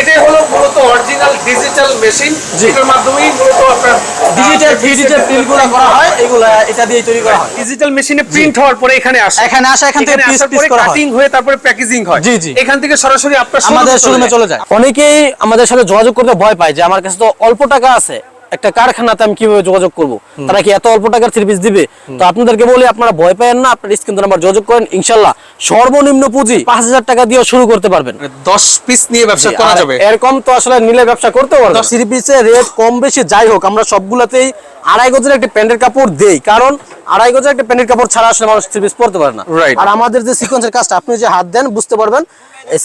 এটাই হলো মূলত অরিজিনাল ডিজিটাল মেশিন যেটার মাধ্যমেই মূলত আপনার ডিজিটাল ডিজিটাল প্রিন্টগুলো করা হয় এগুলো এটা দিয়ে তৈরি করা হয়। ডিজিটাল মেশিনে প্রিন্ট হওয়ার পরে এখানে আসে। এখানে আসে এখান থেকে পিস পিস করা হয়। কাটিং হয়ে তারপরে প্যাকেজিং হয়। জি, জি। এখান থেকে সরাসরি আপনার আমাদের শোরুমে চলে যায়। অনেকেই আমাদের সাথে যোগাযোগ করতে ভয় পায় যে আমার কাছে তো অল্প টাকা আছে। একটা কারখানাতে আমি কীভাবে যোগাযোগ করব? তারা কি এত অল্প টাকার থ্রি পিস দিবে? তো আপনাদেরকে বলি আপনারা ভয় পাবেন না আপনার স্ক্রিন নাম্বার যোগাযোগ করেন ইনশাল্লাহ সর্বনিম্ন পুঁজি পাঁচ হাজার টাকা দিয়ে শুরু করতে পারবেন। দশ পিস নিয়ে ব্যবসা করা যাবে? এরকম তো আসলে নিলে ব্যবসা করতে পারবে থ্রি পিসের রেট কম বেশি যাই হোক আমরা সবগুলোতেই আড়াই গজের একটা প্যান্টের কাপড় দেই। কারণ আড়াই গজের একটা প্যান্টের কাপড় ছাড়া আসলে মানুষ থ্রি পিস পরতে পারে না। আর আমাদের যে সিকোয়েন্সের কাজটা আপনি যে হাত দেন বুঝতে পারবেন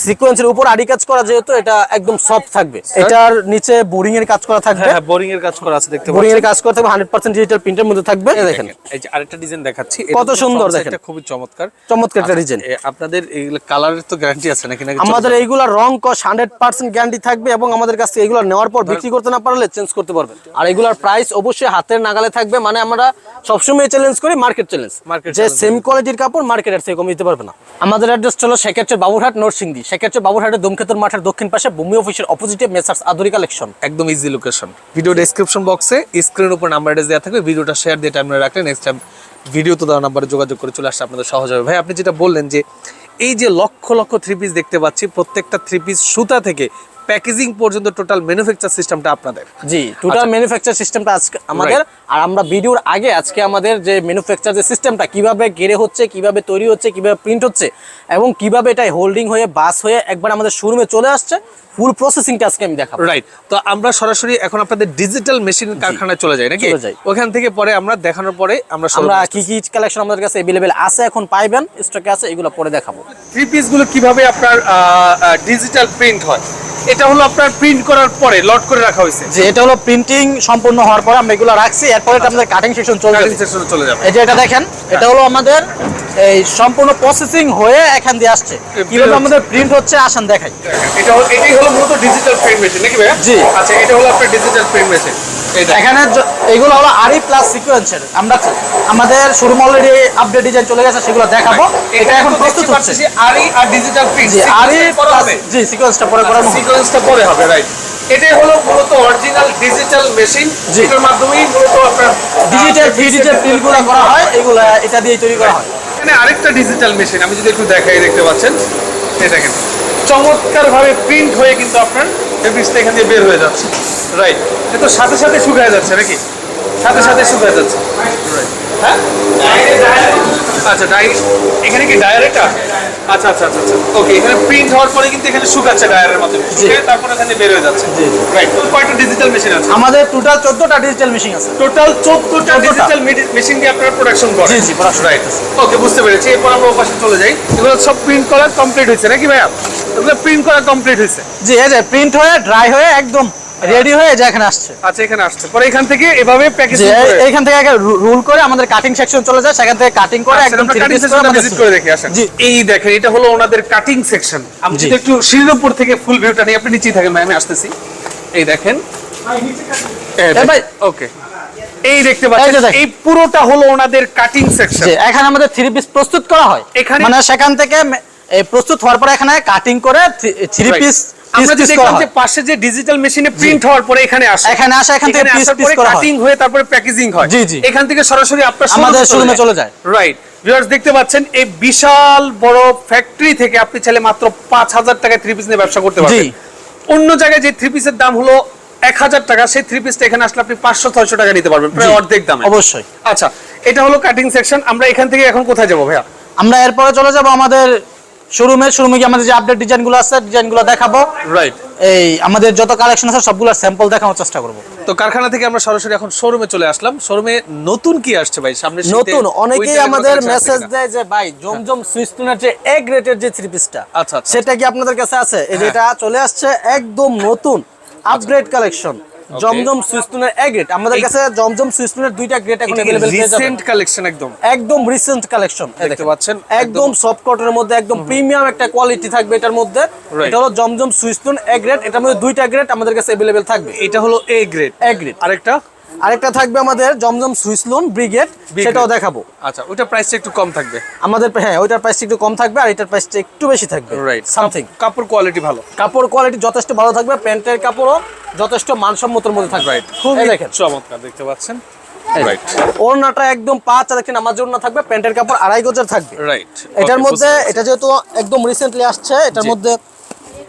সিকোয়েন্সের উপর আড়ি কাজ করা যেহেতু এটা একদম সফট থাকবে। এটার নিচে বোরিং এর কাজ করা থাকবে। হ্যাঁ বোরিং এর কাজ করা আছে দেখতে বোরিং এর কাজ করা থাকবে হান্ড্রেড পার্সেন্ট ডিজিটাল প্রিন্টের মধ্যে থাকবে দেখেন। এই যে আরেকটা ডিজাইন দেখাচ্ছি কত সুন্দর দেখেন। এটা খুবই চমৎকার। চমৎকার একটা ডিজাইন আপনাদের এইগুলো কালারের তো গ্যারান্টি আছে নাকি নাকি আমাদের এইগুলা রং কস হান্ড্রেড পার্সেন্ট গ্যারান্টি থাকবে এবং আমাদের কাছে এগুলো নেওয়ার পর বিক্রি করতে না পারলে চেঞ্জ করতে পারবেন। আর এগুলার প্রাইস অবশ্যই হাতের নাগালে থাকবে মানে আমরা সবসময় চ্যালেঞ্জ করি মার্কেট চ্যালেঞ্জ Market যে সেম কোয়ালিটির কাপড় মার্কেটের থেকে কম দিতে পারবে না। আমাদের অ্যাড্রেস হলো শেখাচ্ছে বাবুরহাট নরসিংদী শেখাচ্ছে বাবুরহাটের দমকেতুর মাঠের দক্ষিণ পাশে ভূমি অফিসের অপোজিটে মেসার্স আদরি কালেকশন একদম ইজি লোকেশন ভিডিও ডেসক্রিপশন বক্সে স্ক্রিনের উপর নাম্বার দেওয়া থাকবে। ভিডিওটা শেয়ার দিয়ে টাইম রাখলে নেক্সট টাইম ভিডিও তো দেওয়া নাম্বারে যোগাযোগ করে চলে আসছে আপনাদের সহজ হবে। ভাই, আপনি যেটা বললেন যে এই যে লক্ষ লক্ষ থ্রি পিস দেখতে পাচ্ছি, প্রত্যেকটা থ্রি পিস সুতা থেকে প্যাকেজিং পর্যন্ত টোটাল ম্যানুফ্যাকচার সিস্টেমটা আপনাদের। জি টোটাল ম্যানুফ্যাকচার সিস্টেমটা আজকে আমাদের। আর আমরা ভিডিওর আগে আজকে আমাদের যে ম্যানুফ্যাকচার যে সিস্টেমটা কীভাবে গেড়ে হচ্ছে কীভাবে তৈরি হচ্ছে কীভাবে প্রিন্ট হচ্ছে এবং কীভাবে এটা হোল্ডিং হয়ে বাস হয়ে একবার আমাদের শোরুমে চলে আসছে ফুল প্রসেসিংটা আজকে আমি দেখাবো রাইট তো আমরা সরাসরি এখন আপনাদের ডিজিটাল মেশিন কারখানায় চলে যাই নাকি চলে যাই। ওখান থেকে পরে আমরা দেখানোর পরে আমরা আমরা কি কি কালেকশন আমাদের কাছে अवेलेबल আছে এখন পাইবেন স্টকে আছে এগুলো পরে দেখাবো থ্রি পিস গুলো কিভাবে আপনার ডিজিটাল প্রিন্ট হয় এটা হলো আপনার প্রিন্ট করার পরে লট করে রাখা হয়েছে যে এটা হলো প্রিন্টিং সম্পূর্ণ হওয়ার পরে আমরা এগুলো রাখছি এরপরে এটা আমাদের কাটিং সেকশন চলবে কাটিং সেকশনে চলে যাবে এই যে এটা দেখেন এটা হলো আমাদের এই সম্পূর্ণ প্রসেসিং হয়ে এখান দিয়ে আসছে কিভাবে আমাদের প্রিন্ট হচ্ছে আসেন দেখাই এটা হলো- এটাই হলো মূলত ডিজিটাল প্রিন্ট মেশিন নাকি ভাইয়া? জি। আচ্ছা এটা হলো আপনার ডিজিটাল প্রিন্ট মেশিন এখানে এগুলো হলো প্লাস সিকোয়েন্সের আমরা আমাদের শোরুম অলরেডি আপডেট ডিজাইন চলে গেছে সেগুলো দেখাবো। এটা এখন প্রস্তুত হচ্ছে। আরি আর ডিজিটাল প্রিন্ট জি সিকোয়েন্সটা পরে করানো হবে। সিকোয়েন্সটা পরে হবে রাইট এটাই হলো মূলত অরিজিনাল ডিজিটাল মেশিন জি। এটার মাধ্যমেই মূলত আপনার ডিজিটাল থ্রি ডিজিটাল প্রিন্টগুলো করা হয় এগুলো এটা দিয়ে তৈরি করা হয়। এখানে আরেকটা ডিজিটাল মেশিন আমি যদি একটু দেখাই দেখতে পাচ্ছেন। এই দেখেন। চমৎকার ভাবে প্রিন্ট হয়ে কিন্তু আপনার ফেব্রিক্সটা এখান দিয়ে বের হয়ে যাচ্ছে। রাইট এ তো সাথে সাথে শুকায় যাচ্ছে নাকি? সাথে সাথে শুকায় যাচ্ছে। Right. হ্যাঁ? আচ্ছা ডাই এখানে কি ডায়ার এটা আচ্ছা আচ্ছা আচ্ছা আচ্ছা। ওকে এখানে প্রিন্ট হওয়ার পরে কিন্তু এখানে শুকাচ্ছে ডায়ারের মাধ্যমে। শুকিয়ে তারপর এখানে বের হয়ে যাচ্ছে। জি। রাইট কয়টা ডিজিটাল মেশিন আছে? আমাদের টোটাল চোদ্দটা ডিজিটাল মেশিন আছে। টোটাল চোদ্দটা 14টা। ডিজিটাল মেশিন দিয়ে আপনারা প্রোডাকশন করেন। জি, জি, রাইট ওকে বুঝতে পেরেছি। এরপর আমরা ওপাশে চলে যাই। এগুলো সব প্রিন্ট করা কমপ্লিট হয়েছে নাকি ভাইয়া? এগুলো প্রিন্ট করা কমপ্লিট হয়েছে। জি এই যে প্রিন্ট হয়ে ড্রাই হয়ে একদম রেডি হয়ে যে এখানে আসছে। আচ্ছা এখানে আসছে। পরে এখান থেকে এভাবে প্যাকেজিং করে থেকে আগে রুল করে আমাদের কাটিং সেকশন চলে যায় সেখান থেকে কাটিং করে একদম piece করে ভিজিট করে দেখি আসেন। জি। এই দেখেন এটা হলো ওনাদের কাটিং সেকশন আমি যদি একটু সিঁড়ির উপর থেকে ফুল ভিউটা নিয়ে আপনি নিচেই থাকেন আমি আসতেছি। এই দেখেন। ভাই। ওকে। এই দেখতে পাচ্ছেন এই পুরোটা হলো ওনাদের কাটিং সেকশন এখানে আমাদের থ্রি পিস প্রস্তুত করা হয়। এখানে- মানে সেখান থেকে প্রস্তুত হওয়ার পর এখানে কাটিং করে থ্রি. পিস আমরা যে দেখলাম যে পাশে যে ডিজিটাল মেশিনে প্রিন্ট হওয়ার পরে এখানে আসে। এখানে আসে, এখান থেকে piece piece করা হয়। কাটিং হয়ে তারপরে প্যাকেজিং হয়। জি, জি। এখান থেকে সরাসরি আপনার আমাদের শোরুমে চলে যায়। রাইট ভিউয়ার্স দেখতে পাচ্ছেন এই বিশাল বড় ফ্যাক্টরি থেকে আপনি চাইলে মাত্র পাঁচ হাজার টাকায় থ্রি পিস নিয়ে ব্যবসা করতে পারবেন। অন্য জায়গায় যে থ্রি পিসের দাম হলো এক হাজার টাকা সেই থ্রি পিসটা এখানে আসলে আপনি পাঁচশো ছয়শো টাকা নিতে পারবেন প্রায় অর্ধেক দামে। অবশ্যই। আচ্ছা এটা হলো কাটিং সেকশন আমরা এখান থেকে এখন কোথায় যাব ভাইয়া? আমরা এরপরে চলে যাব আমাদের শোরুমে শোরুমে কি আমাদের যে আপডেট ডিজাইনগুলো আছে ডিজাইনগুলো দেখাবো। রাইট এই আমাদের যত কালেকশন আছে সবগুলোর স্যাম্পল দেখানোর চেষ্টা করব। তো কারখানা থেকে আমরা সরাসরি এখন শোরুমে চলে আসলাম। শোরুমে নতুন কি আসছে ভাই? সামনে নতুন অনেকেই আমাদের মেসেজ দেয় যে ভাই জমজম সুইস্টুনের যে এ গ্রেটের যে থ্রি পিসটা আচ্ছা, আচ্ছা। সেটা কি আপনাদের কাছে আছে? এই যে হ্যাঁ। এটা চলে আসছে একদম নতুন upgrade collection Zamzam সুইস্টুনের A grade আমাদের এই- কাছে জমজম সুইস্টুনের দুইটা গ্রেড এখন এটা কি अवेलेबल পেয়ে যাবেন রিসেন্ট কালেকশন একদম একদম রিসেন্ট কালেকশন দেখতে পাচ্ছেন একদম সফট কটনের মধ্যে একদম প্রিমিয়াম একটা কোয়ালিটি থাকবে এটার মধ্যে Right. এটা হলো জমজম সুইস্টুন এ গ্রেড এটার মধ্যে দুইটা গ্রেড আমাদের কাছে अवेलेबल থাকবে এটা হলো এ গ্রেড এ গ্রেড আরেকটা আরেকটা থাকবে আমাদের জমজম সুইস লোন ব্রিগেড সেটাও দেখাবো। আচ্ছা ওটা প্রাইসটা একটু কম থাকবে। আমাদের হ্যাঁ ওইটার প্রাইসটা একটু কম থাকবে আর এটার প্রাইসটা একটু বেশি থাকবে। রাইট সামথিং কাপড় কোয়ালিটি ভালো। কাপড় কোয়ালিটি যথেষ্ট ভালো থাকবে প্যান্টের কাপড়ও যথেষ্ট মানসম্মতর মধ্যে থাকবে। রাইট খুব খুবই দেখেন। চমৎকার দেখতে পাচ্ছেন? ওড়নাটা একদম পাঁচ আর একটি নামাজ ওড়না থাকবে প্যান্টের কাপড় আড়াই গজের থাকবে। রাইট এটার মধ্যে এটা যেহেতু একদম রিসেন্টলি আসছে এটার মধ্যে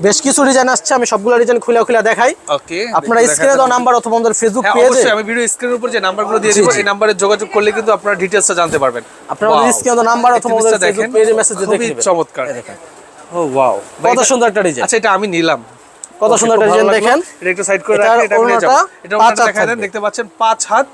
বেশ কিছু ডিজাইন আসছে আমি সবগুলো ডিজাইন খুলে খুলে দেখাই। ওকে আপনারা স্ক্রিনে দেওয়া নাম্বার অথবা আমাদের ফেসবুক হ্যাঁ পেজে অবশ্যই আমি ভিডিও স্ক্রিনের উপর যে নাম্বারগুলো দিয়ে দিব এই নাম্বারে যোগাযোগ করলে কিন্তু আপনারা ডিটেইলসটা জানতে পারবেন। আপনারা আমাদের স্ক্রিনে দেওয়া নাম্বার অথবা আমাদের ফেসবুক দেখেন, পেজে মেসেজ দিয়ে খুবই চমৎকার। ও ওয়াও কত সুন্দর একটা ডিজাইন আচ্ছা এটা আমি নিলাম। কত সুন্দর একটা ডিজাইন দেখেন। এটা একটু সাইড করে এটার রাখি এটা নিয়ে যাব। এটা পাঁচ হাত দেন দেখতে পাচ্ছেন পাঁচ হাত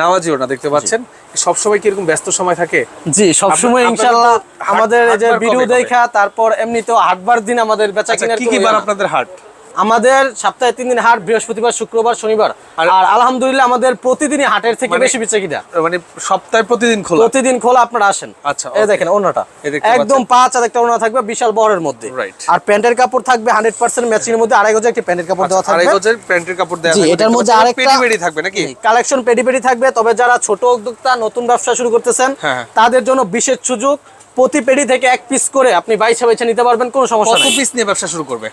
নামাজি না দেখতে পাচ্ছেন। সব সময় কি এরকম ব্যস্ত সময় থাকে জি সবসময় ইনশাআল্লাহ আমাদের এই যে ভিডিও? দেখা তারপর এমনিতেও হাটবার দিন আমাদের বেচা কিনা কেনার কি কি বার আপনাদের হাট আমাদের সপ্তাহে তিন দিন হাট বৃহস্পতিবার শুক্রবার শনিবার। আর- আর আলহামদুলিল্লাহ আমাদের প্রতিদিনই হাটের থেকে মানে- বেশি বেচে কিনা। মানে সপ্তাহে প্রতিদিন খোলা? প্রতিদিন খোলা আপনারা আসেন। আচ্ছা, এই দেখেন ওনাটা একদম পাঁচ আর একটা ওনা থাকবে বিশাল বহরের মধ্যে। আর প্যান্টের কাপড় থাকবে হান্ড্রেড পার্সেন্ট ম্যাচিং এর মধ্যে আড়াই গজে একটি প্যান্টের কাপড় দেওয়া আচ্ছা, আড়াই থাকবে গজের প্যান্টের কাপড় দেওয়া থাকবে, এটার মধ্যে আরেকটা- পেটি বেডি থাকবে নাকি? কালেকশন পেডি পেডি থাকবে। তবে যারা ছোট উদ্যোক্তা নতুন ব্যবসা শুরু করতেছেন হ্যাঁ, হ্যাঁ। তাদের জন্য বিশেষ সুযোগ প্রতি পেডি থেকে এক পিস করে আপনি বাইশে বাইছে নিতে পারবেন কোনো সমস্যা কত নেই। পিস নিয়ে ব্যবসা শুরু করবে?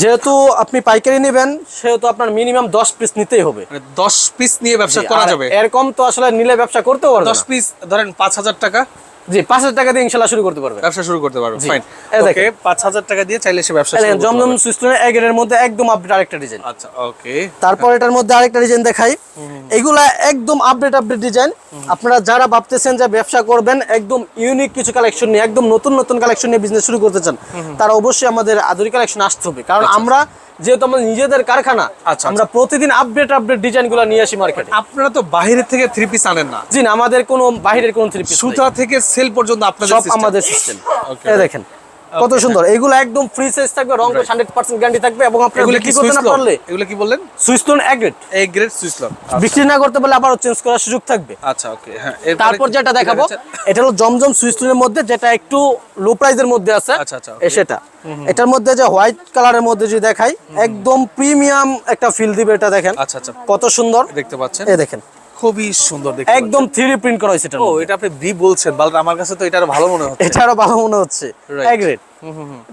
যেহেতু আপনি পাইকারি নেবেন সেহেতু আপনার মিনিমাম দশ পিস নিতেই হবে। মানে দশ পিস নিয়ে ব্যবসা করা যাবে? এরকম তো আসলে নিলে ব্যবসা করতে পারবে দশ পিস ধরেন পাঁচ হাজার টাকা জি পাঁচ হাজার টাকা দিয়ে ইনশাল্লাহ শুরু করতে পারবে। ব্যবসা শুরু করতে পারবে ফাইন ওকে দেখেন। পাঁচ হাজার টাকা দিয়ে চাইলে সে ব্যবসা শুরু জমজম সুইস্টনের এগের মধ্যে একদম আপডেট আরেকটা ডিজাইন আচ্ছা ওকে তারপর এটার মধ্যে আরেকটা ডিজাইন দেখাই। এগুলা একদম আপডেট আপডেট ডিজাইন আপনারা যারা ভাবতেছেন যে ব্যবসা করবেন একদম ইউনিক কিছু কালেকশন নিয়ে একদম নতুন নতুন কালেকশন নিয়ে বিজনেস শুরু করতে চান তারা অবশ্যই আমাদের আধুনিক কালেকশন আসতে হবে। কারণ আমরা যেহেতু আমাদের নিজেদের কারখানা আচ্ছা, আমরা প্রতিদিন আপডেট আপডেট ডিজাইনগুলো নিয়ে আসি মার্কেটে আপনারা তো বাইরে থেকে থ্রি পিস আনেন না। জি না আমাদের কোনো বাইরের কোনো থ্রি পিস সুতা থেকে সেল পর্যন্ত আপনাদের সব আমাদের সিস্টেম. দেখেন কত সুন্দর। এগুলো একদম ফ্রি সাইজ থাকবে রং Right. হান্ড্রেড পার্সেন্ট গ্যারান্টি থাকবে এবং আপনি এগুলো কি করতে না পারলে এগুলো কি বললেন? অ্যাগ্রেড এই গ্রেড সুইস লক বিক্রি না করতে পারলে আবারও চেঞ্জ করার সুযোগ থাকবে। আচ্ছা ওকে হ্যাঁ তারপর যেটা দেখাবো এটা হলো জমজম সুইস্টোনের মধ্যে যেটা একটু লো প্রাইজের মধ্যে আছে। আচ্ছা, আচ্ছা, সেটা। এটার মধ্যে যে হোয়াইট কালারের মধ্যে যদি দেখাই একদম প্রিমিয়াম একটা ফিল দিবে এটা দেখেন। আচ্ছা আচ্ছা। কত সুন্দর। দেখতে পাচ্ছেন। এই দেখেন। খুবই সুন্দর দেখতে একদম থ্রি প্রিন্ট করা হয়েছে এটা ও এটা আপনি বি বলছেন বাল আমার কাছে তো এটা আরো ভালো মনে হচ্ছে এটা আরো ভালো মনে হচ্ছে Right. অ্যাগ্রেড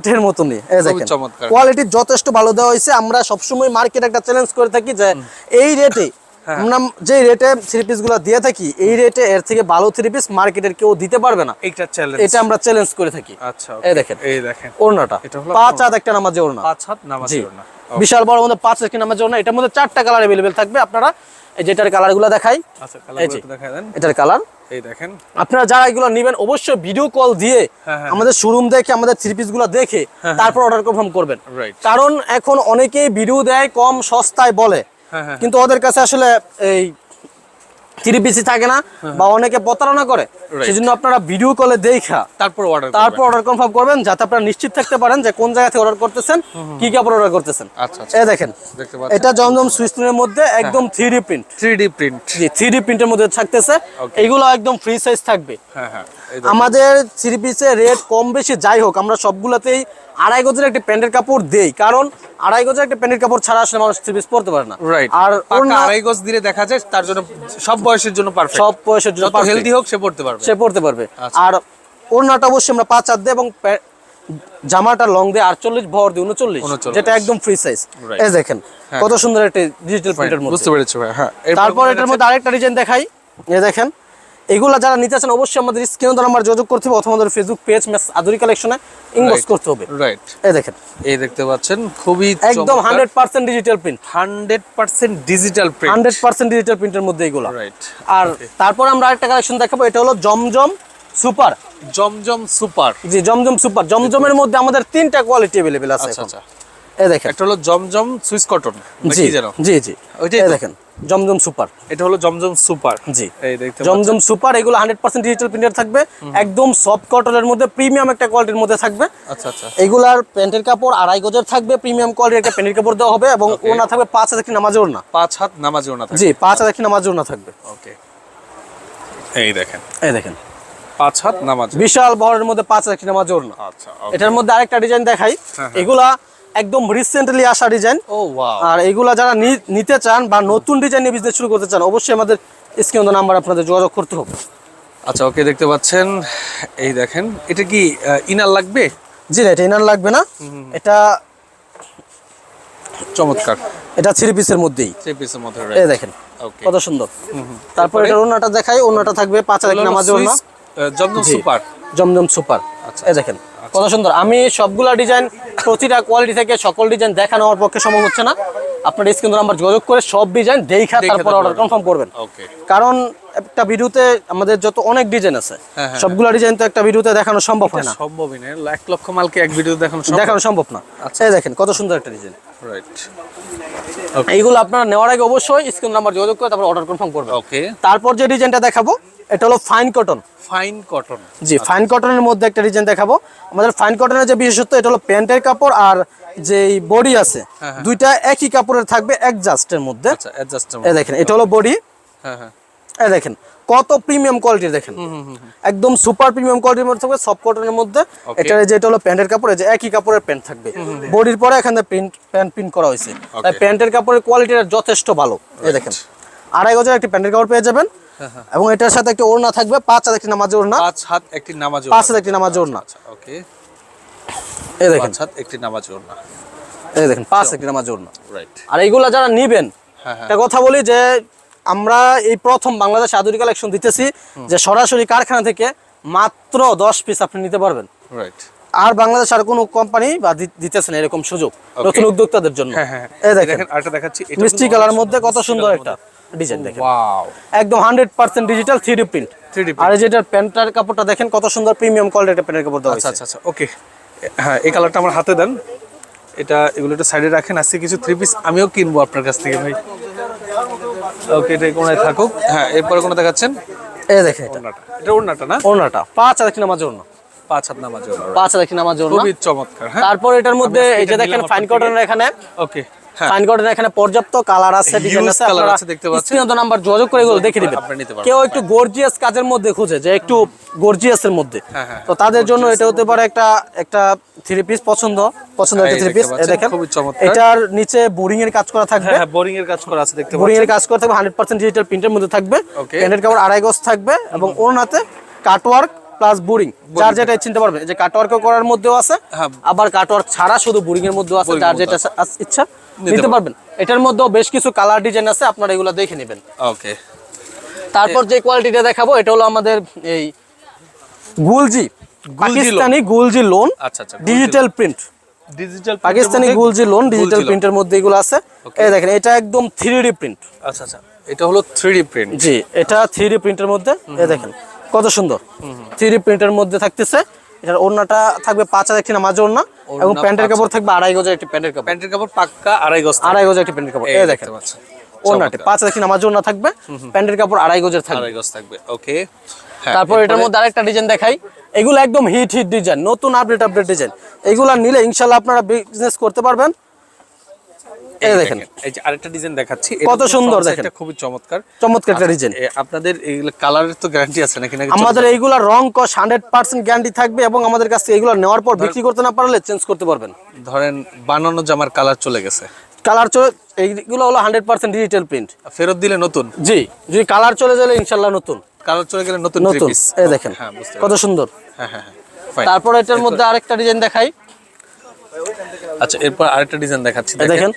এর মতনই এই খুবই দেখেন চমৎকার। কোয়ালিটি যথেষ্ট ভালো দেওয়া হয়েছে আমরা সবসময় মার্কেট একটা চ্যালেঞ্জ করে থাকি যে এই রেটে হ্যাঁ। আমরা যে রেটে থ্রি পিস গুলো দিয়ে থাকি এই রেটে এর থেকে ভালো থ্রি পিস মার্কেটের কেউ দিতে পারবে না এইটা চ্যালেঞ্জ এটা আমরা চ্যালেঞ্জ করে থাকি আচ্ছা এই দেখেন। এই দেখেন ওড়নাটা এটা হলো পাঁচ আপনার- হাত একটা নামাজে ওড়না পাঁচ হাত নামাজ জি না বিশাল বড় মধ্যে পাঁচ হাত নামাজে ওড়না এটার মধ্যে চারটা কালার अवेलेबल থাকবে আপনারা এই যেটার কালারগুলো দেখাই। আচ্ছা এটার কালার। এই দেখেন। আপনারা যারা এগুলো নেবেন অবশ্যই ভিডিও কল দিয়ে হ্যাঁ, হ্যাঁ। আমাদের শোরুম দেখে আমাদের থ্রি পিসগুলো দেখে তারপর অর্ডার কনফার্ম করবেন। কারণ এখন অনেকেই ভিডিও দেয় কম সস্তায় বলে। হ্যাঁ, হ্যাঁ। কিন্তু ওদের কাছে আসলে এই থ্রি পিসি থাকে না বা অনেকে প্রতারণা করে. সেজন্য আপনারা ভিডিও কলে দেখা তারপর অর্ডার তারপর অর্ডার কনফার্ম করবেন যাতে আপনারা নিশ্চিত থাকতে পারেন যে কোন জায়গা থেকে অর্ডার করতেছেন কি কাপড় অর্ডার করতেছেন। আচ্ছা আচ্ছা। এই দেখেন এটা জমজম সুইস্টনের মধ্যে একদম থ্রি প্রিন্ট 3D প্রিন্ট জি থ্রি প্রিন্টের মধ্যে থাকতেছে। এগুলো একদম ফ্রি সাইজ থাকবে। হ্যাঁ হ্যাঁ। আমাদের থ্রি পিসের রেট কম বেশি যাই হোক আমরা সবগুলোতেই আড়াই গজের একটা প্যান্টের কাপড় দেই কারণ আড়াই গজের একটা প্যান্টের কাপড় ছাড়া আসলে মানুষ থ্রি পিস পরতে পারে না। আর আড়াই গজ দিলে দেখা যায় তার জন্য সব বয়সের জন্য পারফেক্ট সব বয়সের জন্য হেলদি হোক সে পড়তে পারবে। সে পড়তে পারবে। আচ্ছা। আর ওড়নাটা অবশ্যই আমরা পাঁচ হাত দিই এবং জামাটা লং দিয়ে আটচল্লিশ ভর দিয়ে উনচল্লিশ যেটা একদম ফ্রি সাইজ এই দেখেন হ্যাঁ। কত সুন্দর একটা ডিজিটাল প্রিন্টের মধ্যে। বুঝতে পেরেছি ভাই হ্যাঁ। তারপর এটার মধ্যে আরেকটা ডিজাইন দেখাই। এই দেখেন এগুলা যারা নিতে চান অবশ্যই আমাদের স্ক্রিনে তো নাম্বার যোগাযোগ করতে হবে অথবা আমাদের ফেসবুক পেজ মেস আদুরি কালেকশনে ইনবক্স করতে হবে রাইট এই দেখেন এই দেখতে পাচ্ছেন খুবই একদম hundred percent digital print hundred percent digital print hundred percent digital প্রিন্টের মধ্যে এগুলো রাইট আর তারপর আমরা আরেকটা কালেকশন দেখাবো এটা হলো Zamzam super Zamzam super G Zamzam super জমজমের মধ্যে আমাদের তিনটা কোয়ালিটি अवेलेबल আছে আচ্ছা এখন আচ্ছা এই দেখেন। একটা হলো জমজম সুইস কটন জি জি জি। ওইটাই দেখেন জমজম সুপার। এটা হলো জমজম সুপার। জি। এই দেখতে জমজম সুপার এগুলো হান্ড্রেড পার্সেন্ট ডিজিটাল প্রিন্টার থাকবে একদম সফট কটনের মধ্যে প্রিমিয়াম একটা কোয়ালিটির মধ্যে থাকবে। আচ্ছা আচ্ছা। এগুলার প্যান্টের কাপড় আড়াই গজের থাকবে প্রিমিয়াম কোয়ালিটির একটা প্যান্টের কাপড় দেওয়া হবে এবং ওনা থাকবে পাঁচ নামাজ ওড়না। পাঁচ হাত নামাজ জি পাঁচ নামাজ ওড়না থাকবে। ওকে এই দেখেন। এই দেখেন। পাঁচ হাত নামাজ বিশাল বহরের মধ্যে পাঁচ হাজার নামাজ ওড়না। আচ্ছা এটার মধ্যে আরেকটা ডিজাইন দেখাই। হ্যাঁ, হ্যাঁ। এগুলা একদম রিসেন্টলি আসা ডিজাইন আর এইগুলা যারা নিতে চান বা নতুন ডিজাইন নিয়ে বিজনেস শুরু করতে চান অবশ্যই আমাদের স্ক্রিন নাম্বার আপনাদের যোগাযোগ করতে হবে। আচ্ছা ওকে দেখতে পাচ্ছেন। এই দেখেন এটা কি ইনার লাগবে? জি না এটা ইনার লাগবে না। এটা চমৎকার। এটা থ্রি পিসের মধ্যেই। থ্রি পিসের মধ্যে এই দেখেন কত সুন্দর। তারপর এটা ওনাটা দেখাই ওনাটা থাকবে পাঁচ হাজার নামাজে ওনা জমজম সুপার। জমজম সুপার। আচ্ছা। এই দেখেন কত সুন্দর। আমি সবগুলা ডিজাইন প্রতিটা কোয়ালিটি থেকে সকল ডিজাইন দেখানো আমার পক্ষে সম্ভব হচ্ছে না। আপনার স্ক্রিন নাম্বার যোগাযোগ করে সব ডিজাইন দেখা তারপর অর্ডার কনফার্ম করবেন। ওকে কারণ একটা ভিডিওতে আমাদের যত অনেক ডিজাইন আছে হ্যাঁ, হ্যাঁ, সবগুলা ডিজাইন তো একটা ভিডিওতে দেখানো সম্ভব হয় না। সম্ভবই না। এক লক্ষ মালকে এক ভিডিও দেখানো দেখানো সম্ভব না। আচ্ছা। এই দেখেন কত সুন্দর একটা ডিজাইন রাইট এইগুলো আপনারা নেওয়ার আগে অবশ্যই স্ক্রিন নাম্বার যোগাযোগ করে তারপর অর্ডার কনফার্ম করবেন। ওকে তারপর যে ডিজাইনটা দেখাবো এটা হলো ফাইন কটন ফাইন কটন জি ফাইন কটনের মধ্যে একটা ডিজাইন দেখাবো। আমাদের ফাইন কটনের যে বিশেষত্ব এটা হলো প্যান্টের কাপড় আর যে বডি আছে হ্যাঁ, হ্যাঁ। দুইটা একই কাপড়ের থাকবে একজাস্টের মধ্যে। আচ্ছা মধ্যে এই দেখেন এটা হলো বডি হ্যাঁ হ্যাঁ। এই দেখেন কত প্রিমিয়াম কোয়ালিটি দেখেন? একদম সুপার প্রিমিয়াম কোয়ালিটির মধ্যে থাকবে সব কটনের মধ্যে. এটা যে এটা হলো প্যান্টের কাপড় যে একই কাপড়ের প্যান্ট থাকবে। বডির পরে এখানে প্রিন্ট প্যান্ট প্রিন্ট করা হয়েছে। তাই প্যান্টের কাপড়ের কোয়ালিটিটা যথেষ্ট ভালো। এই দেখেন আড়াই গজের একটি প্যান্টের কাপড় পেয়ে যাবেন। এবং এটার সাথে একটি ওড়না থাকবে পাঁচ হাজার একটি নামাজ ওড়না। পাঁচ হাত একটি নামাজ পাঁচ হাজার একটি নামাজ ওড়না। আচ্ছা ওকে এই দেখেন। পাঁচ হাত একটি নামাজ না এই দেখেন পাঁচ একটি নামাজ ওড়না। রাইট আর এইগুলা যারা নিবেন হ্যাঁ হ্যাঁ। একটা কথা বলি যে আমরা এই প্রথম বাংলাদেশ আধুনিক কালেকশন দিতেছি যে সরাসরি কারখানা থেকে মাত্র দশ পিস আপনি নিতে পারবেন। রাইট আর বাংলাদেশ আর কোনো কোম্পানি বা দিতেছে না এরকম সুযোগ নতুন উদ্যোক্তাদের জন্য। হ্যাঁ হ্যাঁ এই এই দেখেন দেখেন আরেকটা দেখাচ্ছি। মিষ্টি কালার মধ্যে কত সুন্দর একটা ডিজাইন দেখেন। ওয়াও একদম hundred percent digital three D print 3D আর যেটার প্যান্টার কাপড়টা দেখেন কত সুন্দর প্রিমিয়াম কোয়ালিটির প্যান্টের কাপড় দেওয়া আচ্ছা আচ্ছা আচ্ছা ওকে হ্যাঁ এই কালারটা আমার হাতে দেন। এটা এগুলো একটু সাইডে রাখেন আজকে কিছু থ্রি পিস আমিও কিনবো আপনার কাছ থেকে ভাই। ওকে এটা কোনায় থাকুক। হ্যাঁ এরপরে কোনো দেখাচ্ছেন? এ দেখে এটা। এটা ওড়নাটা না? ওড়নাটা। পাঁচ হাজার কি নামাজ ওড়না। পাঁচ হাত নামাজ পাঁচ আর কিনা নামাজ ওড়না। খুবই চমৎকার হ্যাঁ? তারপর এটার মধ্যে এই যে এটা দেখেন ফাইন। কটনের এখানে। ওকে ফাইন কটনের এখানে পর্যাপ্ত কালার আছে ডিজাইন আছে colour আছে, দেখতে পাচ্ছেন। স্ক্রিনে নাম্বার যোগাযোগ করে এগুলো দেখে দিবেন। কেউ একটু গর্জিয়াস কাজের মধ্যে খুঁজে যে একটু গর্জিয়াসের মধ্যে। হ্যাঁ, হ্যাঁ। তো তাদের জন্য এটা হতে পারে একটা একটা থ্রি পিস পছন্দ পছন্দ হ্যাঁ, একটা থ্রি পিস দেখেন এটার নিচে বোরিং এর কাজ করা থাকবে। হ্যাঁ হ্যাঁ বোরিং এর কাজ করা আছে দেখতে বোরিং এর কাজ করা থাকবে হান্ড্রেড পার্সেন্ট ডিজিটাল প্রিন্টের মধ্যে থাকবে। প্যান্টের কাপড় আড়াই গজ থাকবে এবং ওড়নাতে কাটওয়ার্ক প্লাস বোরিং যার যেটা চিনতে পারবে যে কাটওয়ার্ক করার মধ্যেও আছে হ্যাঁ। আবার কাটওয়ার্ক ছাড়া শুধু বোরিং এর মধ্যেও আছে যার যেটা ইচ্ছা। নিতে পারবেন। এটার মধ্যেও বেশ কিছু কালার ডিজাইন আছে আপনারা এগুলো দেখে নেবেন। ওকে তারপর যে কোয়ালিটিটা দেখাবো এটা হলো আমাদের এই গুলজি পাকিস্তানি গুলজি লোন আচ্ছা আচ্ছা digital print digital Pakistani Gulji lawn digital প্রিন্টের মধ্যে এগুলো আছে। এই দেখেন এটা একদম থ্রি ডি প্রিন্ট আচ্ছা আচ্ছা এটা হলো থ্রি প্রিন্ট জি এটা থ্রি ডি প্রিন্টের মধ্যে এই দেখেন কত সুন্দর। থ্রি ডি প্রিন্টের মধ্যে থাকতেছে এটার ওড়নাটা থাকবে পাঁচ হাজার একটি নামাজ ওড়না এবং প্যান্টের কাপড় থাকবে আড়াই গজের একটি প্যান্টের কাপড়। প্যান্টের কাপড় পাক্কা আড়াই গজ আড়াই গজের একটি প্যান্টের কাপড়। এই দেখতে পাচ্ছেন। ওড়নাটি পাঁচ হাজার একটি নামাজ ওড়না থাকবে প্যান্টের কাপড় আড়াই গজের থাকবে। আড়াই গজ থাকবে ওকে। হ্যাঁ, তারপর এটার মধ্যে আরেকটা ডিজাইন দেখাই। এগুলো একদম হিট হিট ডিজাইন নতুন আপডেট আপডেট ডিজাইন এগুলা নিলে ইনশাল্লাহ আপনারা বিজনেস করতে পারবেন। এই দেখেন। এই যে আরেকটা ডিজাইন দেখাচ্ছি কত সুন্দর দেখেন। টা খুবই চমৎকার। চমৎকার একটা ডিজাইন আপনাদের এইগুলো কালারের তো গ্যারান্টি আছে নাকি? নাকি আমাদের এইগুলা রং কস হান্ড্রেড পার্সেন্ট গ্যারান্টি থাকবে এবং আমাদের কাছ থেকে এগুলো নেওয়ার পর বিক্রি করতে না পারলে চেঞ্জ করতে পারবেন। ধরেন বানানো জামার কালার চলে গেছে। কালার চলে এইগুলো হলো হান্ড্রেড পার্সেন্ট ডিজিটাল প্রিন্ট ফেরত দিলে নতুন? জি যদি কালার চলে গেলে ইনশাল্লাহ নতুন। কালার চলে গেলে নতুন নতুন। এই দেখেন হ্যাঁ কত সুন্দর। হ্যাঁ হ্যাঁ হ্যাঁ তারপর এটার মধ্যে আরেকটা ডিজাইন দেখাই। আচ্ছা এরপর আরেকটা ডিজাইন দেখাচ্ছি দেখেন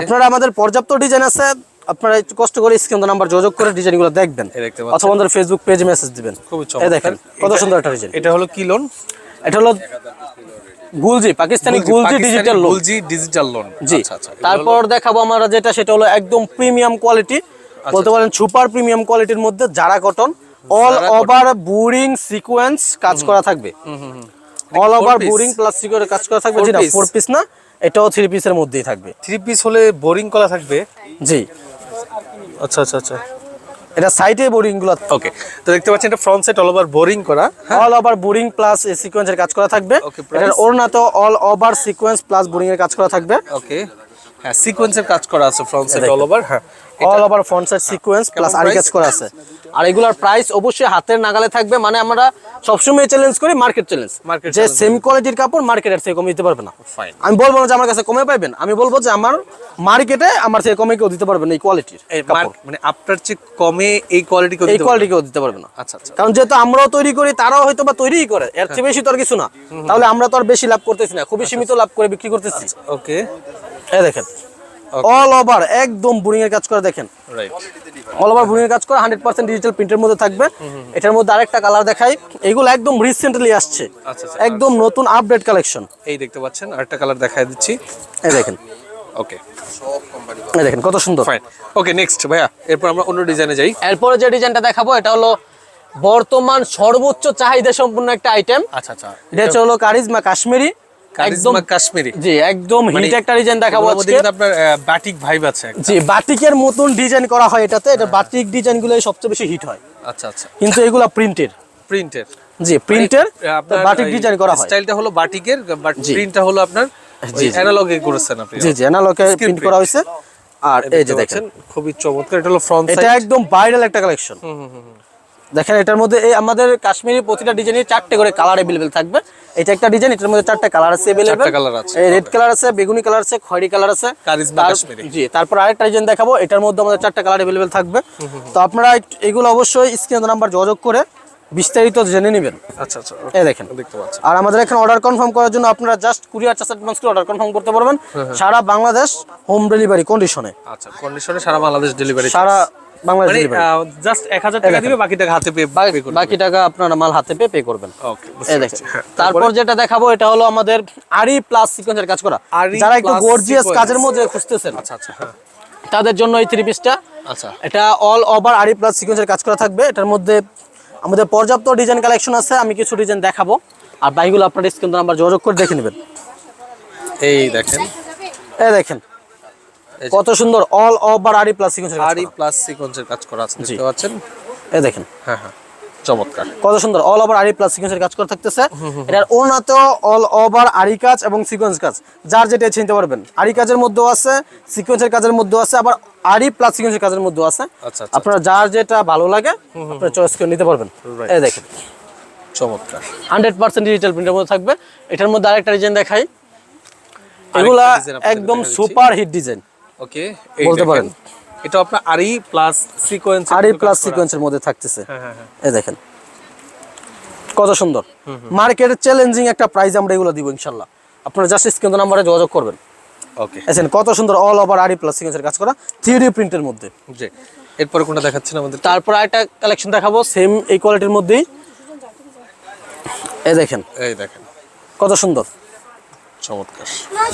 আপনারা আমাদের পর্যাপ্ত ডিজাইন আছে আপনারা একটু কষ্ট করে স্ক্রিন নাম্বার যোগাযোগ করে ডিজাইনগুলো দেখবেন। এই দেখতে পাচ্ছেন। অথবা আমাদের ফেসবুক পেজে মেসেজ দিবেন। খুবই চমৎকার। দেখেন কত সুন্দর একটা ডিজাইন এটা হলো কি লোন এটা হলো গুলজি Pakistani গুলজি digital lawn গুলজি digital lawn জি। আচ্ছা আচ্ছা তারপর দেখাবো আমরা যেটা সেটা হলো একদম প্রিমিয়াম কোয়ালিটি আচ্ছা, বলতে পারেন সুপার প্রিমিয়াম কোয়ালিটির মধ্যে Zara cotton all over boring sequence কাজ করা থাকবে। All over boring boring plus কাজ করা থাকবে piece? ফোর পিস না এটাও থ্রি পিসের মধ্যেই থাকবে। থ্রি পিস হলে বোরিং করা থাকবে? জি। আচ্ছা আচ্ছা আচ্ছা। এটা সাইডে বোরিংগুলো ওকে তো দেখতে পাচ্ছেন এটা front side all over boring করা অল ওভার বোরিং প্লাস সিকোয়েন্সের কাজ করা থাকবে। এটা? ওড়না তো all over sequence plus boring এর কাজ করা থাকবে। ওকে হ্যাঁ সিকোয়েন্সের কাজ করা আছে ফ্রন্ট সাইড অল ওভার হ্যাঁ। All over front side sequence plus আরি কাজ করা আছে। আর এগুলার প্রাইস অবশ্যই হাতের নাগালে থাকবে মানে আমরা সবসময় চ্যালেঞ্জ করি মার্কেট চ্যালেঞ্জ Market যে সেম কোয়ালিটির কাপড় মার্কেটের থেকে কমে দিতে পারবে না। ফাইন আমি বলব না যে আমার কাছে কমে পাইবেন আমি বলব যে আমার মার্কেটে আমার থেকে কমে কেউ দিতে পারবে না এই কোয়ালিটির মানে আপনার চেয়ে কমে এই কোয়ালিটি এই কোয়ালিটি কেউ দিতে পারবে না। আচ্ছা আচ্ছা। কারণ যেহেতু আমরাও তৈরি করি তারাও হয়তো বা তৈরিই করে এর চেয়ে বেশি তো আর কিছু না। তাহলে আমরা তো আর বেশি লাভ করতেছি না খুবই সীমিত লাভ করে বিক্রি করতেছি। ওকে। এই দেখেন। অল ওভার একদম বুনিং এর কাজ করে দেখেন। অল ওভার বুনিং এর কাজ করে হান্ড্রেড পার্সেন্ট ডিজিটাল প্রিন্টের মধ্যে থাকবে। এটার মধ্যে আরেকটা কালার দেখাই। এগুলো একদম রিসেন্টলি আসছে। আচ্ছা, আচ্ছা। একদম নতুন আপডেট কালেকশন এই দেখতে পাচ্ছেন আরেকটা কালার দেখাই দিচ্ছি। এই দেখেন। ওকে এই দেখেন কত সুন্দর। ওকে নেক্সট ভাইয়া এরপর আমরা অন্য ডিজাইনে যাই। এরপরে যে ডিজাইনটা দেখাবো এটা হলো বর্তমান সর্বোচ্চ চাহিদা সম্পূর্ণ একটা আইটেম আচ্ছা আচ্ছা। এটা হলো কারিজমা কাশ্মীরি। একদম কাশ্মীরি। জি একদম হিট একটা ডিজাইন দেখাবো আজকে। কিন্তু আপনার বাটিক ভাইব আছে জি বাটিকের মতন ডিজাইন করা হয় এটাতে। এটা বাটিক ডিজাইন সবচেয়ে বেশি হিট হয়। আচ্ছা আচ্ছা। কিন্তু এগুলা প্রিন্টের প্রিন্টের জি প্রিন্টের বাটিক ডিজাইন করা হয়। স্টাইলটা হলো বাটিকের বাট প্রিন্টটা হলো আপনার জি, জি। অ্যানালগে করেছেন আপনি। জি জি অ্যানালগে প্রিন্ট করা হয়েছে। আর এই যে দেখেন। খুবই চমৎকার। এটা হলো ফ্রন্ট এটা একদম ভাইরাল একটা কালেকশন দেখেন এটার মধ্যে এই আমাদের কাশ্মীরি প্রতিটা ডিজাইনে চারটে করে কালার अवेलेबल থাকবে এটা একটা ডিজাইন এটার মধ্যে চারটে কালার আছে अवेलेबल চারটে colour আছে। এই রেড কালার আছে বেগুনি কালার আছে খয়েরি কালার আছে কারিজমা তার- কাশ্মীরি। জি তারপর আরেকটা ডিজাইন দেখাবো এটার মধ্যে আমাদের চারটে কালার अवेलेबल থাকবে তো আপনারা একটু- এগুলো অবশ্যই স্ক্রিন নাম্বার যোগাযোগ করে বিস্তারিত জেনে নেবেন আচ্ছা আচ্ছা এই দেখেন দেখতে পাচ্ছেন আর আমাদের এখানে অর্ডার কনফার্ম করার জন্য আপনারা জাস্ট কুরিয়ার চার্জ অ্যাডভান্স করে অর্ডার কনফার্ম করতে পারবেন সারা বাংলাদেশ হোম ডেলিভারি কন্ডিশনে আচ্ছা কন্ডিশনে সারা বাংলাদেশ ডেলিভারি সারা বাংলাদেশ জাস্ট 1000 টাকা দিবে বাকি টাকা হাতে পে পে বাকি টাকা আপনারা মাল হাতে পেয়ে পে করবেন। ওকে তারপর? যেটা দেখাবো এটা হলো আমাদের আরি প্লাস সিকোয়েন্সের কাজ করা। যারা একটু গর্জিয়াস কাজের মধ্যে খুঁজতেছেন আচ্ছা আচ্ছা তাদের জন্য এই থ্রি পিসটা আচ্ছা। এটা অল ওভার আরি প্লাস সিকোয়েন্সের কাজ করা থাকবে। এটার মধ্যে আমাদের পর্যাপ্ত ডিজাইন কালেকশন আছে আমি কিছু ডিজাইন দেখাবো। আর বাইকগুলো আপনার স্ক্রিন নাম্বার যোগাযোগ করে দেখে নেবেন। এই দেখেন। এই দেখেন। কত সুন্দর অল ওভার আরি প্লাস সিকোয়েন্সের আরি। প্লাস সিকোয়েন্সের কাজ করা আছে দেখতে পাচ্ছেন? এই দেখেন। হ্যাঁ হ্যাঁ চমৎকার। কত সুন্দর অল ওভার আরি প্লাস সিকোয়েন্সের কাজ করে থাকতেছে। এটার ওনাতেও অল ওভার আরি কাজ এবং সিকোয়েন্স কাজ। যার যেটা চিনতে পারবেন। আরি কাজের মধ্যেও আছে সিকোয়েন্সের কাজের মধ্যেও আছে আবার আরি প্লাস সিকোয়েন্সের কাজের মধ্যেও আছে। আচ্ছা, আচ্ছা। আপনার যার যেটা ভালো লাগে আপনার চয়েস করে নিতে পারবেন। এই দেখেন। চমৎকার। হান্ড্রেড পার্সেন্ট ডিজিটাল প্রিন্টের মধ্যে থাকবে। এটার মধ্যে আরেকটা ডিজাইন দেখাই। এগুলা একদম সুপার হিট ডিজাইন ওকে বলতে পারেন। এটা আপনার আরি প্লাস সিকোয়েন্স আরি প্লাস সিকোয়েন্সের মধ্যে থাকতেছে। হ্যাঁ হ্যাঁ হ্যাঁ। এই দেখেন। কত সুন্দর। মার্কেটের চ্যালেঞ্জিং একটা প্রাইস আমরা এগুলো দিব ইনশাল্লাহ। আপনারা জাস্ট স্ক্রিন নাম্বারে যোগাযোগ করবেন। ওকে দেখেন কত সুন্দর অল ওভার আরি প্লাস সিকোয়েন্সের কাজ করা থ্রি প্রিন্টের মধ্যে। জি। এরপরে কোনটা দেখাচ্ছেন আমাদের? তারপর আরেকটা কালেকশন দেখাবো সেম এই কোয়ালিটির মধ্যেই। এই দেখেন। এই দেখেন। কত সুন্দর। চমৎকার।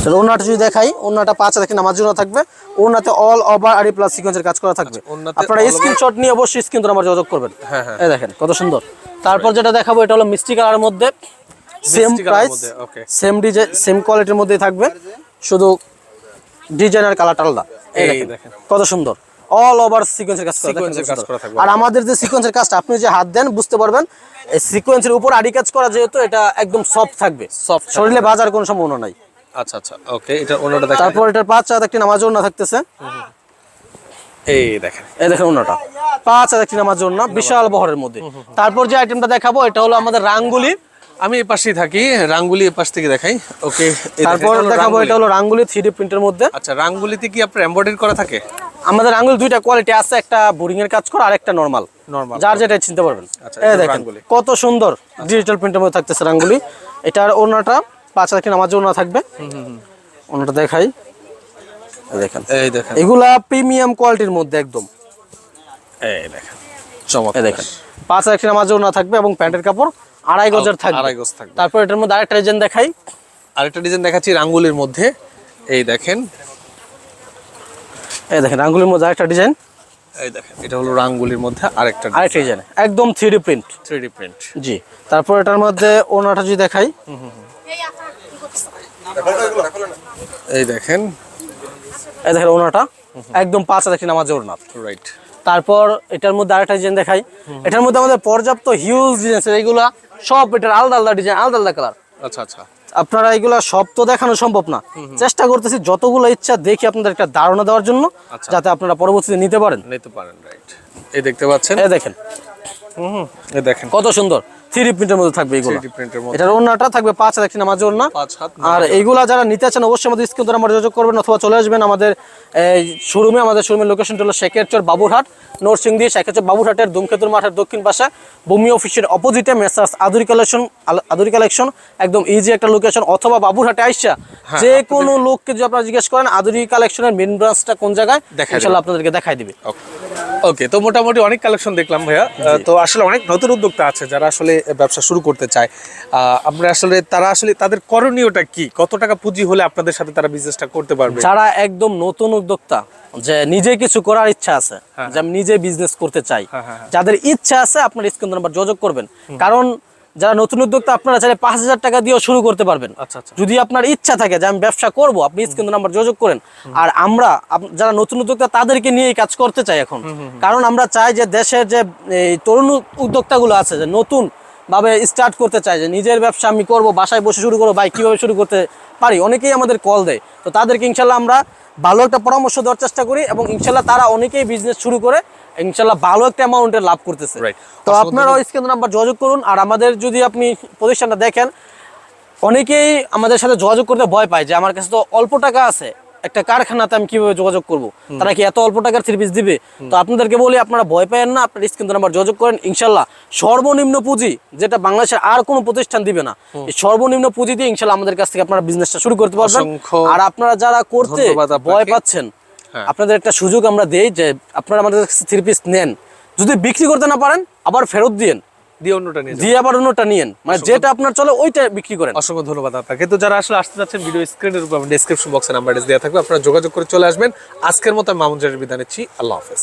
তাহলে ওনাটা যদি দেখাই ওনাটা পাঁচ দেখেন আমার জন্য থাকবে। ওনাতে অল ওভার আরি প্লাস সিকোয়েন্সের কাজ করা থাকবে। আচ্ছা, আপনারা স্ক্রিনশট নিয়ে অবশ্যই স্ক্রিন আমার যোগাযোগ করবেন। হ্যাঁ, হ্যাঁ। দেখেন কত সুন্দর। তারপর যেটা দেখাবো এটা হলো মিষ্টি কালারের মধ্যে। Same price same design same কোয়ালিটির মধ্যেই থাকবে। শুধু ডিজাইন আর কালারটা আলাদা। এই দেখেন। কত সুন্দর। অল ওভার সিকোয়েন্সের কাজ কাজ করা থাকবে। আর আমাদের যে সিকোয়েন্সের কাজটা আপনি যে হাত দেন বুঝতে পারবেন এই সিকোয়েন্সের উপর আড়ি কাজ করা যেহেতু এটা একদম সফট থাকবে। থাকবে। শরীরে বাজার কোনো সম্ভাবনা নাই। আচ্ছা আচ্ছা ওকে এটা ওনাটা দেখেন। তারপর এটার পাঁচ একটি নামাজ থাকতেছে। এই দেখেন। এই দেখেন ওনাটা পাঁচ একটি নামাজ বিশাল বহরের মধ্যে। তারপর যে আইটেমটা দেখাবো এটা হলো আমাদের রাঙ্গুলি। আমি এই পাশেই থাকি রাঙ্গুলি এই পাশ থেকে দেখাই। ওকে তারপর দেখাবো এটা হলো রাঙ্গুলি থ্রি প্রিন্টের মধ্যে। আচ্ছা রাঙ্গুলিতে কি আপনার এমব্রয়ডারি করা থাকে? আমাদের রাঙ্গুলি দুইটা কোয়ালিটি আছে একটা বোরিং এর কাজ করা আর একটা নর্মাল Normal। যার যেটা চিনতে পারবেন। আচ্ছা, এই দেখেন। কত সুন্দর ডিজিটাল প্রিন্টের মধ্যে থাকতেছে রাঙ্গুলি। এটার ওনাটা পাঁচ হাজার কিনা আমাদের ওনা থাকবে। ওনাটা দেখাই। এই দেখেন। এই দেখেন। এগুলা প্রিমিয়াম কোয়ালিটির মধ্যে একদম। এই দেখেন চমৎকার। এই দেখেন পাঁচ হাজার কিনা আমাদের ওনা থাকবে এবং প্যান্টের কাপড় আড়াই গজের থাকবে। আড়াই গজ থাকবে। তারপর এটার মধ্যে আরেকটা ডিজাইন দেখাই। আরেকটা ডিজাইন দেখাচ্ছি রাঙ্গুলির মধ্যে। এই দেখেন। এই দেখেন রাঙ্গুলির মধ্যে আরেকটা ডিজাইন এই দেখেন এটা হলো রাঙ্গুলির মধ্যে আরেকটা আরেকটা ডিজাইন একদম থ্রি প্রিন্ট থ্রি প্রিন্ট জি তারপর এটার মধ্যে ওনাটা যদি দেখাই। এই দেখেন। এই দেখেন ওনাটা একদম পাঁচ আমাদের রাইট তারপর এটার মধ্যে আরেকটা ডিজাইন দেখাই। এটার মধ্যে আমাদের পর্যাপ্ত হিউজ ডিজাইন এইগুলা সব এটার আলাদা আলাদা ডিজাইন আলাদা আলাদা কালার আচ্ছা আচ্ছা। আপনারা এগুলা সব তো দেখানো সম্ভব না। চেষ্টা করতেছি যতগুলো ইচ্ছা দেখি আপনাদের একটা ধারণা দেওয়ার জন্য আচ্ছা। যাতে আপনারা পরবর্তীতে নিতে পারেন। নিতে পারেন রাইট এই দেখতে পাচ্ছেন? এই দেখেন। দেখেন। কত সুন্দর। থ্রি প্রিন্টের মধ্যে থাকবে এগুলো। 3D প্রিন্টের মধ্যে। এটার ওন্নাটা থাকবে পাঁচ হাজার একটি নামাজের ওন্না আর এইগুলা যারা নিতে চান অবশ্যই আমাদের স্ক্রিন দ্বারা আমরা যোগাযোগ করবেন অথবা চলে আসবেন আমাদের এই শোরুমে আমাদের শোরুমের লোকেশন হলো শেখেরচর বাবুরহাট নরসিংদী শেখেরচর বাবুরহাটের ধূমকেতুর মাঠের দক্ষিণ পাশে। ভূমি অফিসের অপোজিটে messrs Aduri collection Aduri collection একদম ইজি একটা লোকেশন অথবা বাবুরহাটে আইসা যে কোনো লোককে যদি আপনারা জিজ্ঞেস করেন আদুরি কালেকশনের মেন ব্রাঞ্চটা কোন জায়গায় আপনাদেরকে দেখাই দিবে। ওকে তো মোটামুটি অনেক কালেকশন দেখলাম ভাইয়া। তো আসলে অনেক নতুন উদ্যোক্তা আছে যারা আসলে ব্যবসা শুরু করতে চায়। আমরা আসলে তারা আসলে তাদের করণীয়টা কি? কত টাকা পুঁজি হলে আপনাদের সাথে তারা বিজনেসটা করতে পারবে? যারা একদম নতুন উদ্যোক্তা যে নিজে কিছু করার ইচ্ছা আছে যে আমি নিজে বিজনেস করতে চাই হ্যাঁ, হ্যাঁ, হ্যাঁ। যাদের ইচ্ছা আছে আপনার স্ক্রিন নাম্বার যোগাযোগ করবেন। কারণ যারা নতুন উদ্যোক্তা আপনারা চাইলে পাঁচ হাজার টাকা দিয়েও শুরু করতে পারবেন। আচ্ছা আচ্ছা। যদি আপনার ইচ্ছা থাকে যে আমি ব্যবসা করব আপনি স্ক্রিন নাম্বার যোগাযোগ করেন। আর আমরা যারা নতুন উদ্যোক্তা তাদেরকে নিয়ে কাজ করতে চাই এখন। কারণ আমরা চাই যে দেশের যে এই তরুণ উদ্যোক্তাগুলো আছে যে নতুন ভাবে স্টার্ট করতে চাই যে নিজের ব্যবসা আমি করব বাসায় বসে শুরু করব ভাই কীভাবে শুরু করতে পারি? অনেকেই আমাদের কল দেয়। তো তাদেরকে ইনশাল্লাহ আমরা ভালো একটা পরামর্শ দেওয়ার চেষ্টা করি এবং ইনশাল্লাহ তারা অনেকেই বিজনেস শুরু করে ইনশাল্লাহ ভালো একটা অ্যামাউন্টের লাভ করতেছে। তো আপনারা স্ক্রিন নাম্বার যোগাযোগ করুন আর আমাদের যদি আপনি প্রতিষ্ঠানটা দেখেন অনেকেই আমাদের সাথে যোগাযোগ করতে ভয় পায় যে আমার কাছে তো অল্প টাকা আছে একটা কারখানাতে আমি কীভাবে যোগাযোগ করব? তারা কি এত অল্প টাকার দিবে? তো আপনাদেরকে বলি আপনারা ভয় পাবেন না আপনার স্ক্রিন নাম্বার যোগাযোগ করেন ইনশাল্লাহ সর্বনিম্ন পুঁজি যেটা বাংলাদেশের আর কোনো প্রতিষ্ঠান দিবে না এই সর্বনিম্ন পুঁজি দিয়ে ইনশাল্লাহ আমাদের কাছ থেকে আপনারা বিজনেসটা শুরু করতে পারবেন। আর আপনারা যারা করতে ভয় পাচ্ছেন। আপনাদের একটা সুযোগ আমরা দেই যে আপনারা আমাদের থ্রি পিস নেন। যদি বিক্রি করতে না পারেন আবার ফেরত দিয়েন। দিয়ে অন্যটা নিয়ে দিয়ে আবার অন্যটা নিয়েন। মানে যেটা আপনার চলে ওইটা বিক্রি করেন। অসংখ্য ধন্যবাদ আপনাকে। তো যারা আসলে আসতে যাচ্ছেন ভিডিও স্ক্রিনের উপর ডেসক্রিপশন বক্সে নাম্বার দেওয়া থাকবে। আপনারা যোগাযোগ করে চলে আসবেন। আজকের মতো মামুন জারের বিদায় নিচ্ছি। আল্লাহ হাফেজ।